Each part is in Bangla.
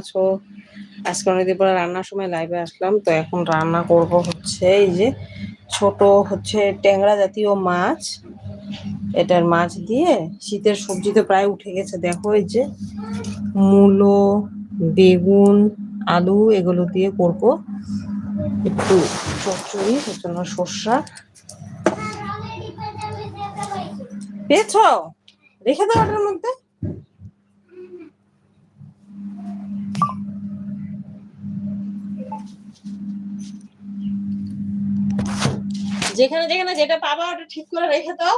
আছো? আজকে অনেকদিন রান্নার সময় লাইভে আসলাম, তো এখন রান্না করব হচ্ছে এই যে ছোট হচ্ছে ট্যাংরা জাতীয় মাছ। এটার মাছ দিয়ে শীতের সবজি তো প্রায় উঠে গেছে, দেখো এই যে মূলো, বেগুন, আলু এগুলো দিয়ে করব। একটু চচ্চড়ি জন্য সর্ষা। পেয়েছ? রেখে দাও ওটার মধ্যে। যেখানে যেখানে যেটা পাবা ওটা ঠিক করে রেখে দাও।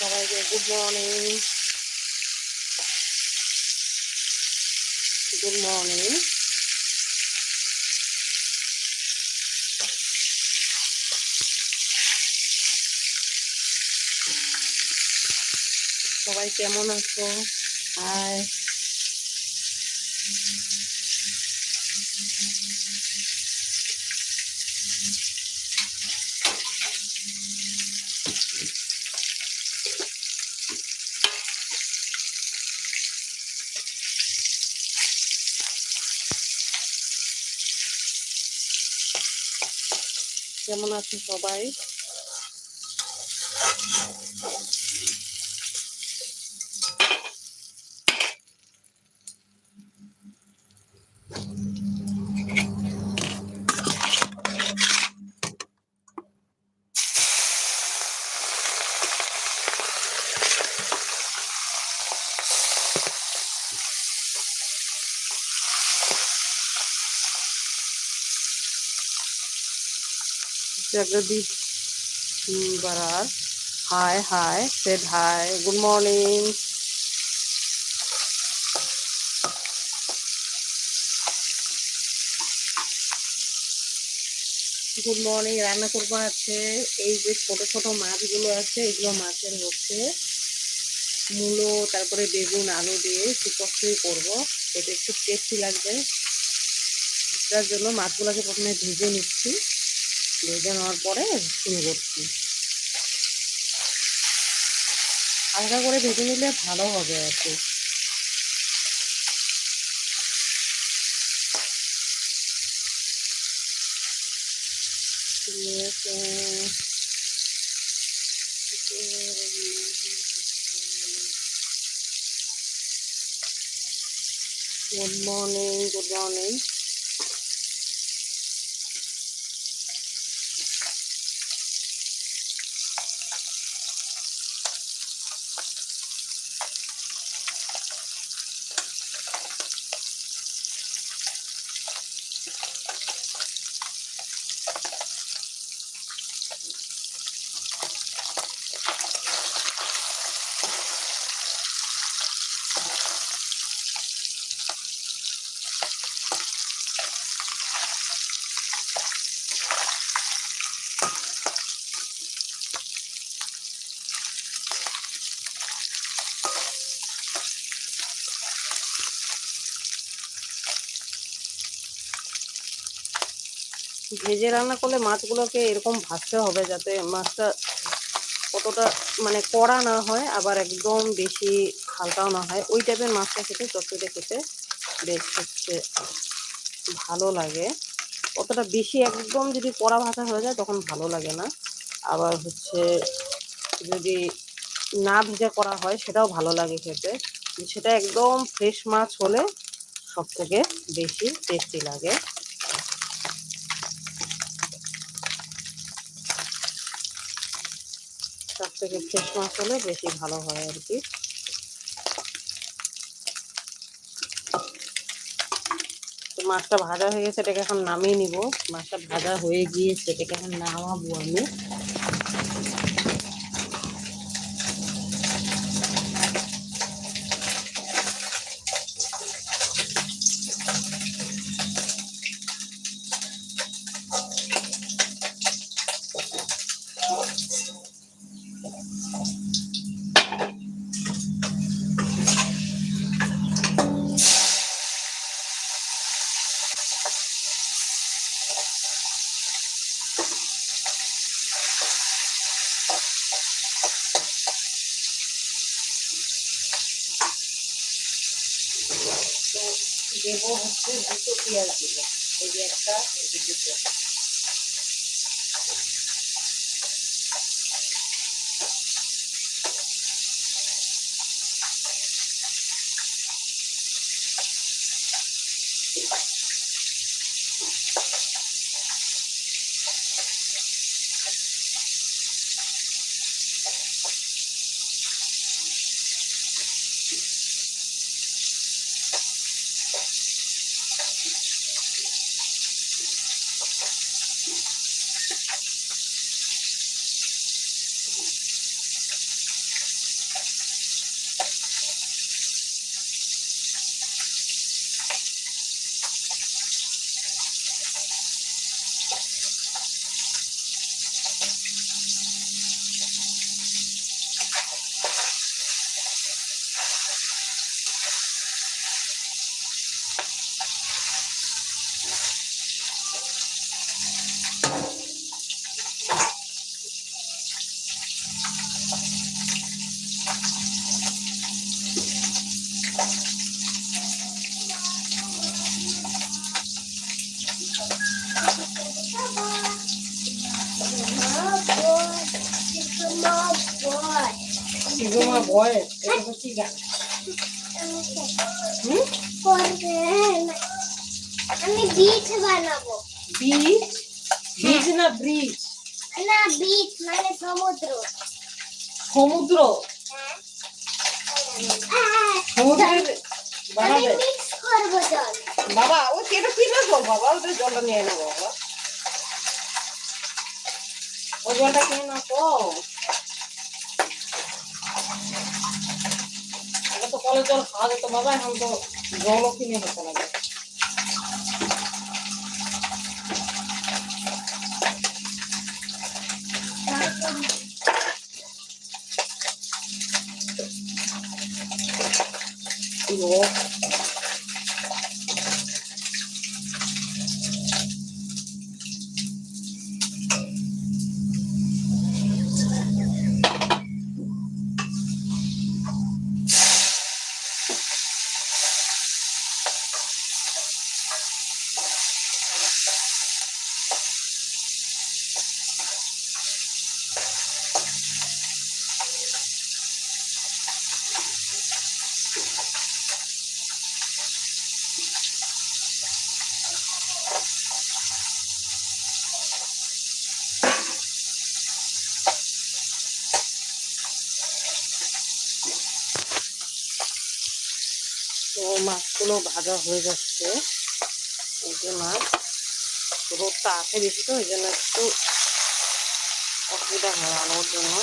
সবাইকে গুড মর্নিং। Good morning. সবাই কেমন আছো? হাই। কেমন আছো সবাই? Jagadish Barar. Hi, hi. Said hi. Good morning. Good morning রান্না করব আছে এই যে ছোট ছোট মাছগুলো আছে এগুলো মাছের হচ্ছে মূলো তারপরে বেগুন আলু দিয়ে কষ্টই করব এটা একটু টেস্টি লাগবে তার জন্য মাছগুলোকে প্রথমে ভেজে নিচ্ছি ভেজে নেওয়ার পরে শুরু করছি। হালকা করে ভেজে নিলে ভালো হবে আর কি। গুড মর্নিং গুড মর্নিং ভেজে রান্না করলে মাছগুলোকে এরকম ভাজতে হবে যাতে মাছটা কতটা মানে কড়া না হয়, আবার একদম বেশি হালকাও না হয়। ওই টাইপের মাছটা খেতে চটচটে খেতে বেশ হচ্ছে ভালো লাগে। অতটা বেশি একদম যদি কড়া ভাজা হয়ে যায় তখন ভালো লাগে না। আবার হচ্ছে যদি না ভেজে করা হয় সেটাও ভালো লাগে খেতে। সেটা একদম ফ্রেশ মাছ হলে সব থেকে বেশি টেস্টি লাগে। সব থেকে ফ্রেশ মাছ হলে বেশি ভালো হয় আর কি। তো মাছটা ভাজা হয়ে গেছে, এটাকে এখন নামিয়ে নিব। মাছটা ভাজা হয়ে গিয়েছে, এটাকে এখন নামাবো আমি। দেবো হচ্ছে দুটো পেঁয়াজ দেবো। এই যে একটা এই যে দুটো শিবমা ভয় এটা হচ্ছে গান হুম? আমি বিচ বানাবো। বীজ? বীজ না ব্রিজ? না বিচ মানে সমুদ্র। সমুদ্র? হ্যাঁ, সমুদ্রের আমি বানাবে বাবা ও এটা কি জল? বাবা ওদের জলটা নিয়ে নেব বাবা। ওই জলটা কিনে না তো? চলো চলো খাওয়া যেত বাবা এখন তো জলও কিনে হতে লাগে Oh. ভাজা হয়ে যাচ্ছে। এই যে মাছ, রোদটা আছে বেশি তো এই জন্য একটু অসুবিধা হয় আলোর জন্য।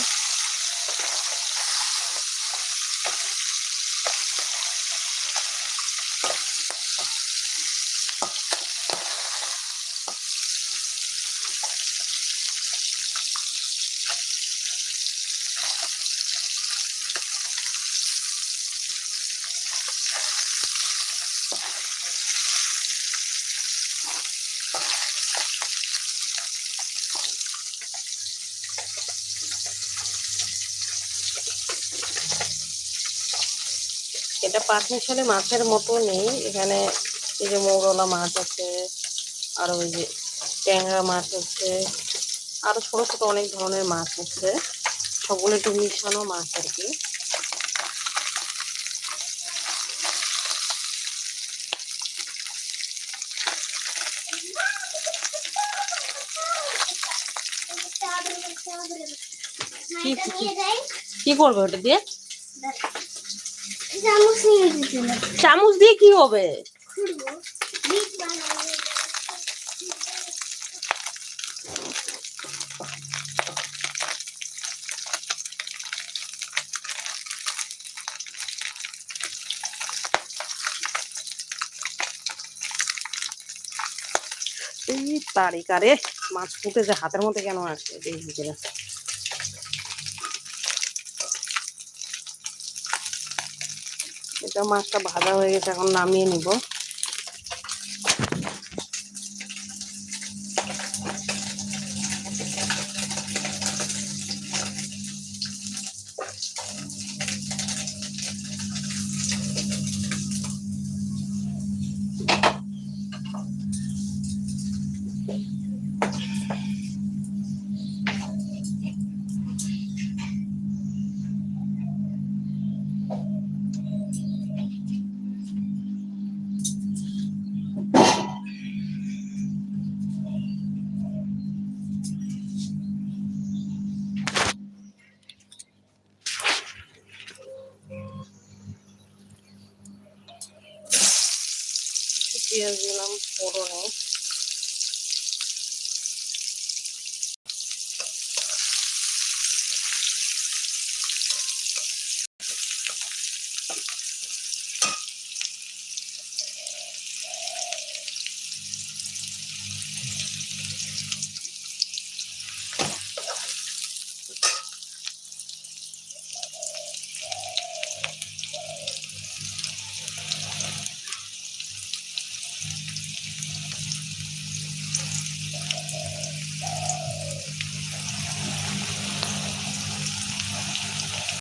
এটা পাঁচ মিশালি মাছের মতো নেই এখানে এই যে মৌরলা মাছ আছে আর ওই যে ট্যাংরা মাছ আছে আরও ছোট ছোট অনেক ধরনের মাছ আছে। সবগুলো একটু মিশানো মাছ আর কি। কি করবে ওটা দিয়ে? চামচ নিয়ে চামচ দিয়ে কি হবে? তারিকারে মাছ ফুটে যে হাতের মধ্যে কেন আসছে এই ভিতরে মাছটা ভাজা হয়ে গেছে এখন নামিয়ে নিব। পেঁয়াজ দিলাম ফোড়নে